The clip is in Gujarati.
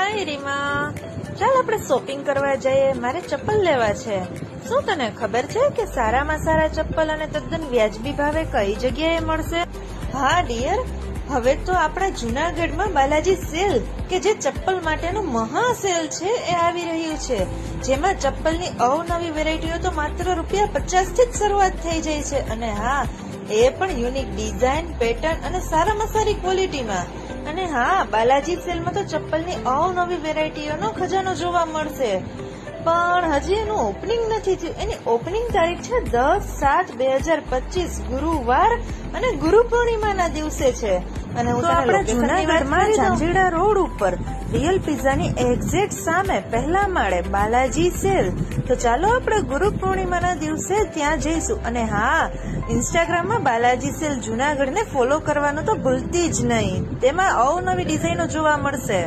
હાય રીમા ચાલ આપણે શોપિંગ કરવા જઈએ, મારે ચપ્પલ લેવા છે. શું તને ખબર છે કે સારામાં સારા ચપ્પલ અને તદ્દન વ્યાજબી ભાવે કઈ જગ્યાએ મળશે? હા ડિયર હવે તો આપણા જુનાગઢમાં બાલાજી સેલ, કે જે ચપ્પલ માટેનું મહા સેલ છે, એ આવી રહ્યું છે. જેમાં ચપ્પલની અવનવી વેરાયટીઓ તો માત્ર રૂપિયા પચાસથી જ શરૂઆત થઈ જાય છે. અને હા, એ પણ યુનિક ડિઝાઇન પેટર્ન અને સારામાં સારી ક્વોલિટીમાં અને હા, બાલાજી સેલમાં તો ચપ્પલની અવનવી વેરાયટીઓનો ખજાનો જોવા મળશે. પણ હજી એનું ઓપનિંગ નથી થયું. એની ઓપનિંગ તારીખ છે દસ સાત બે હજાર પચીસ ગુરુવાર અને ગુરુ પૂર્ણિમાના દિવસે છે. અને હું તને જૂનાગઢમાં. ઝાંઝીડા રોડ ઉપર રિયલ પિઝાની એક્ઝેક્ટ સામે પહેલા માળે બાલાજી સેલ. તો ચાલો આપણે ગુરુ પૂર્ણિમાના દિવસે ત્યાં જઈશું. અને હા ઇન્સ્ટાગ્રામમાં બાલાજી સેલ જુનાગઢને ફોલો કરવાનું તો ભૂલતી જ નહીં. તેમાં અવનવી ડિઝાઇનો જોવા મળશે.